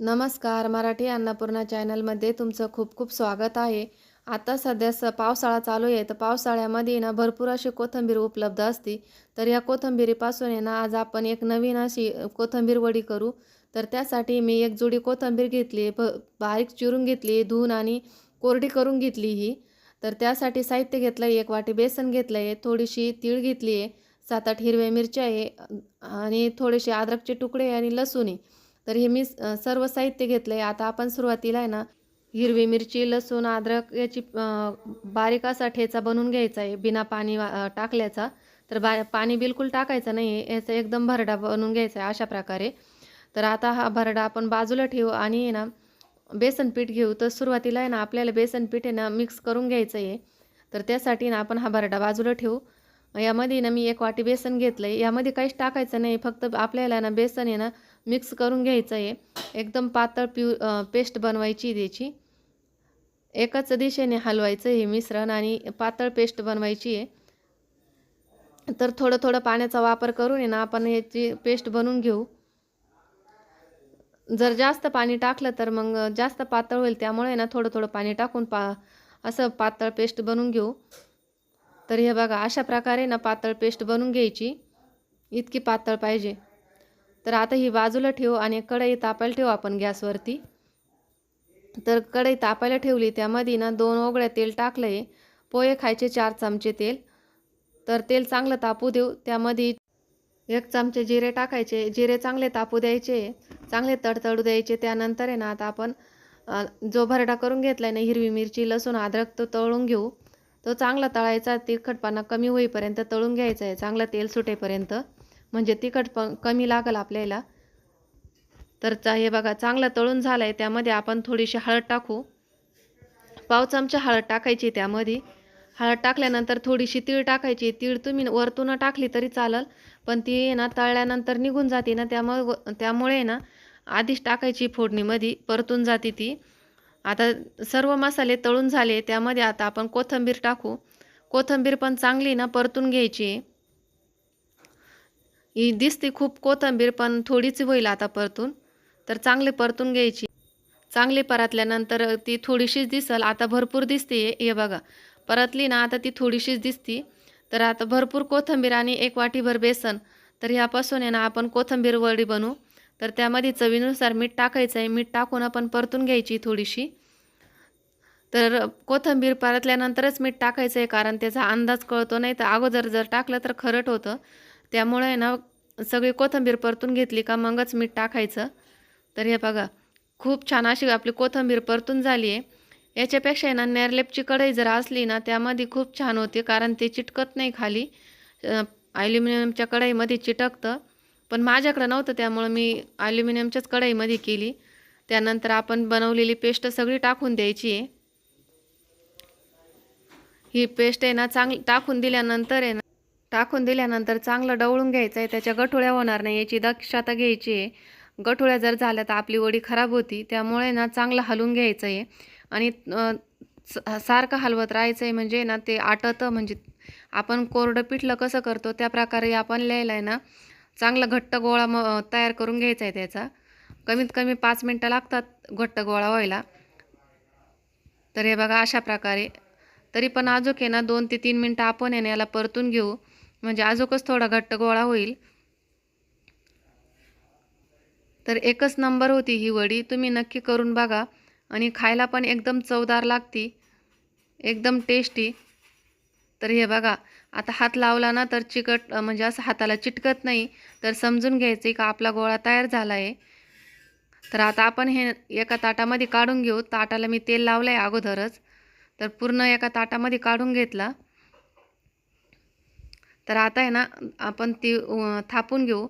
नमस्कार मराठी अन्नपूर्णा चॅनलमध्ये तुमचं खूप खूप स्वागत आहे. आता सध्या स पावसाळा चालू आहे तर पावसाळ्यामध्ये ना भरपूर अशी कोथिंबीर उपलब्ध असते. तर या कोथिंबीरीपासून आहे ना आज आपण एक नवीन अशी कोथिंबीर वडी करू. तर त्यासाठी मी एक जुडी कोथिंबीर घेतली भ बारीक चिरून घेतली धुवून आणि कोरडी करून घेतली ही. तर त्यासाठी साहित्य घेतलं आहे एक वाटी बेसन घेतलं आहे थोडीशी तीळ घेतली आहे सात आठ हिरव्या मिरच्या आहे आणि थोडेसे अद्रकचे तुकडे आणि लसूण आहे. तर हे मी सर्व साहित्य घेतलं आहे आता आपण सुरुवातीला आहे ना हिरवी मिरची लसूण अद्रक याची बारीक असा ठेचा बनवून घ्यायचा आहे बिना पाणी वा- टाकल्याचा. तर बा पाणी बिलकुल टाकायचं नाही आहे याचा एकदम भरडा बनवून घ्यायचा आहे अशा प्रकारे. तर आता हा भरडा आपण बाजूला ठेवू आणि आहे ना बेसन पीठ घेऊ. तर सुरुवातीला आहे ना आपल्याला बेसन पीठ आहे ना मिक्स करून घ्यायचं आहे. तर त्यासाठी ना आपण हा भरडा बाजूला ठेवू. यामध्ये ना मी एक वाटी बेसन घेतलं आहे यामध्ये काहीच टाकायचं नाही फक्त आपल्याला ना बेसन आहे ना मिक्स करून घ्यायचं आहे. एकदम पातळ प्यू पेस्ट बनवायची आहे त्याची. एकाच दिशेने हलवायचं हे मिश्रण आणि पातळ पेस्ट बनवायची आहे. तर थोडं थोडं पाण्याचा वापर करून आहे ना आपण ह्याची पेस्ट बनवून घेऊ. जर जास्त पाणी टाकलं तर मग जास्त पातळ होईल. त्यामुळे ना थोडं थोडं पाणी टाकून पा असं पातळ पेस्ट बनवून घेऊ. तर हे बघा अशा प्रकारे ना पातळ पेस्ट बनवून घ्यायची. इतकी पातळ पाहिजे. तर आता ही बाजूला ठेवू आणि कढई तापायला ठेवू आपण गॅसवरती. तर कढई तापायला ठेवली त्यामध्ये ना दोन ओगळ्या तेल टाकलं आहे पोहे खायचे चार चमचे तेल. तर तेल चांगलं तापू देऊ. त्यामध्ये एक चमचे जिरे टाकायचे. जिरे चांगले तापू द्यायचे चांगले तडतडू द्यायचे. त्यानंतर आहे ना आता आपण जो भरडा करून घेतला आहे ना हिरवी मिरची लसूण अद्रक तो तळून घेऊ. तो चांगला तळायचा तिखटपणा कमी होईपर्यंत तळून घ्यायचा आहे. चांगलं तेल सुटेपर्यंत. म्हणजे तिखट प कमी लागेल आपल्याला. तर चा हे बघा चांगलं तळून झालं आहे त्यामध्ये आपण थोडीशी हळद टाकू. पाव चमचा हळद टाकायची त्यामध्ये. हळद टाकल्यानंतर थोडीशी तीळ टाकायची. तीळ तुम्ही वरतून टाकली तरी चालेल पण ती आहे ना तळल्यानंतर निघून जाते ना त्यामुळे व- त्यामुळे ना आधीच टाकायची फोडणीमध्ये परतून जाते ती. आता सर्व मसाले तळून झाले त्यामध्ये आता आपण कोथिंबीर टाकू. कोथिंबीर पण चांगली ना परतून घ्यायची. आहे ही दिसते खूप कोथिंबीर पण थोडीच होईल आता परतून. तर चांगले परतून घ्यायची. चांगली परतल्यानंतर ती थोडीशीच दिसल. आता भरपूर दिसते हे बघा. परतली ना आता ती थोडीशीच दिसती. तर आता भरपूर कोथिंबीर आणि एक वाटीभर बेसन. तर ह्यापासून आहे ना आपण कोथिंबीर वडी बनवू. तर त्यामध्ये चवीनुसार मीठ टाकायचं आहे मीठ टाकून आपण परतून घ्यायची थोडीशी. तर कोथिंबीर परतल्यानंतरच मीठ टाकायचं आहे कारण त्याचा अंदाज कळतो नाही. तर अगोदर जर टाकलं तर खरट होतं. त्यामुळे आहे ना सगळी कोथिंबीर परतून घेतली का मगच मीठ टाकायचं. तर हे बघा खूप छान अशी आपली कोथिंबीर परतून झाली आहे. याच्यापेक्षा आहे ना नेरलेपची कढई जर असली ना त्यामध्ये खूप छान होते कारण ते चिटकत नाही खाली. ॲल्युमिनियमच्या कढईमध्ये चिटकतं. पण माझ्याकडं नव्हतं त्यामुळं मी ॲल्युमिनियमच्याच कढईमध्ये केली. त्यानंतर आपण बनवलेली पेस्ट सगळी टाकून द्यायची आहे. ही पेस्ट आहे ना चांगली टाकून दिल्यानंतर आहे ना टाकून दिल्यानंतर चांगलं डवळून घ्यायचं आहे त्याच्या गठोळ्या होणार नाही याची दक्षता घ्यायची आहे. गठोळ्या जर झाल्या तर आपली वडी खराब होती त्यामुळे ना चांगलं हलवून घ्यायचं आहे आणि स- सारखं हलवत राहायचं आहे म्हणजे ना ते आटतं म्हणजे आपण कोरडं पिठलं कसं करतो त्या प्रकारे आपण लिहायला आहे ना चांगला घट्ट गोळा म तयार करून घ्यायचा आहे त्याचा. कमीत कमी पाच मिनटं लागतात घट्ट गोळा व्हायला. तर हे बघा अशा प्रकारे. तरी पण अजूक आहे ना दोन ते तीन मिनटं आपण आहे ना याला परतून घेऊ. म्हणजे अजूकच थोडा घट्ट गोळा होईल. तर एकच नंबर होती ही वडी. तुम्ही नक्की करून बघा. आणि खायला पण एकदम चवदार लागती. एकदम टेस्टी तर हे बघा. आता हात लावला ना तर चिकट म्हणजे असं हाताला चिटकत नाही. तर समजून घ्यायचं का आपला गोळा तयार झाला आहे तर आता आपण हे एका ताटामध्ये काढून घेऊ. ताटाला मी तेल लावलं आहे अगोदरच. तर पूर्ण एका ताटामध्ये काढून घेतला. तर आता आहे ना आपण ती थापून घेऊ.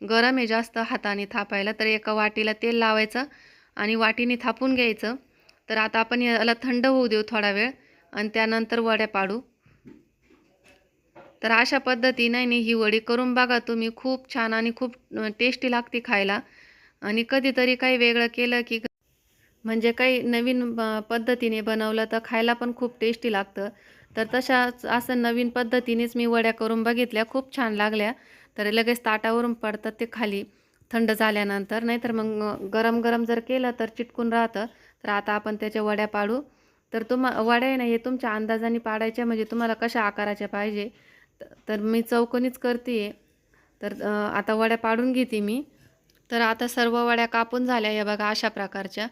गरम आहे जास्त हाताने थापायला तर एका वाटीला तेल लावायचं आणि वाटीने थापून घ्यायचं. तर आता आपण याला थंड होऊ देऊ थोडा वेळ आणि त्यानंतर वड्या पाडू. तर अशा पद्धतीने ही वडी करून बघा तुम्ही. खूप छान आणि खूप टेस्टी लागते खायला. आणि कधीतरी काही वेगळं केलं की म्हणजे काही नवीन पद्धतीने बनवलं तर खायला पण खूप टेस्टी लागतं. तर तशाच असं नवीन पद्धतीनेच मी वड्या करून बघितल्या. खूप छान लागल्या. तर लगेच ताटावरून पडतात ते खाली थंड झाल्यानंतर. नाहीतर मग गरम गरम जर केलं तर चिटकून राहतं. तर आता आपण त्याच्या वड्या पाडू. तर तुम्हा वड्या आहे ना हे तुमच्या अंदाजाने पाडायच्या. म्हणजे तुम्हाला कशा आकाराच्या पाहिजे. तर मी चौकोनीच करते. आहे तर आता वड्या पाडून घेते मी. तर आता सर्व वड्या कापून झाल्या या बघा अशा प्रकारच्या.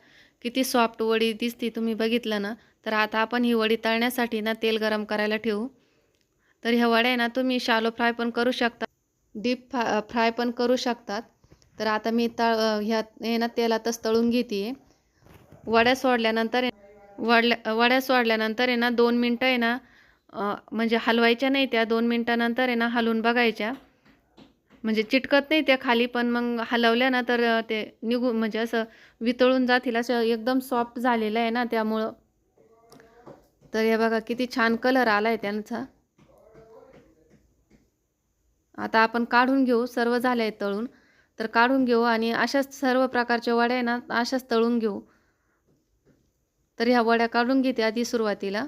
किती सॉफ्ट वडी दिसती तुम्ही बघितलं ना. तर आता आपण ही वडी तळण्यासाठी ना तेल गरम करायला ठेवू. तर ह्या वड्या आहे ना तुम्ही शालो फ्राय पण करू शकता. डीप फ्रा फ्राय पण करू शकतात. तर आता मी तळ ह्या हे ना तेलातच तळून घेते वड्या सोडल्यानंतर आहे- वडल्या वड्या सोडल्यानंतर आहे ना दोन मिनटं आहे ना म्हणजे हलवायच्या नाही त्या दोन मिनटानंतर आहे ना हलवून बघायच्या. म्हणजे चिटकत नाही त्या खाली पण मग हलवल्या ना तर ते निघून म्हणजे असं वितळून जातील असं एकदम सॉफ्ट झालेलं आहे ना त्यामुळं. तर हे बघा किती छान कलर आला आहे त्यांचा. आता आपण काढून घेऊ सर्व झाले आहेत तळून. तर काढून घेऊ आणि अशाच सर्व प्रकारच्या वड्या आहे ना अशाच तळून घेऊ. तर ह्या वड्या काढून घेते आधी सुरुवातीला.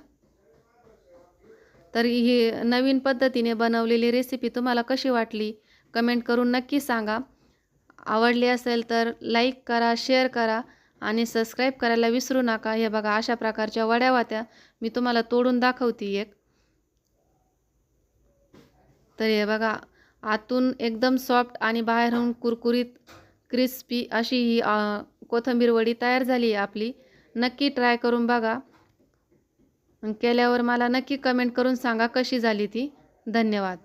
तर ही नवीन पद्धतीने बनवलेली रेसिपी तुम्हाला कशी वाटली कमेंट करून नक्की सांगा. आवडली असेल तर लाईक करा शेअर करा. आणि सबस्क्राईब करायला विसरू नका. हे बघा अशा प्रकारच्या वड्या वात्या मी तुम्हाला तोडून दाखवते एक. तर हे बघा आतून एकदम सॉफ्ट आणि बाहेरून कुरकुरीत क्रिस्पी अशी ही कोथंबीर कोथिंबीर वडी तयार झाली आहे आपली. नक्की ट्राय करून बघा. केल्यावर मला नक्की कमेंट करून सांगा कशी झाली ती. धन्यवाद.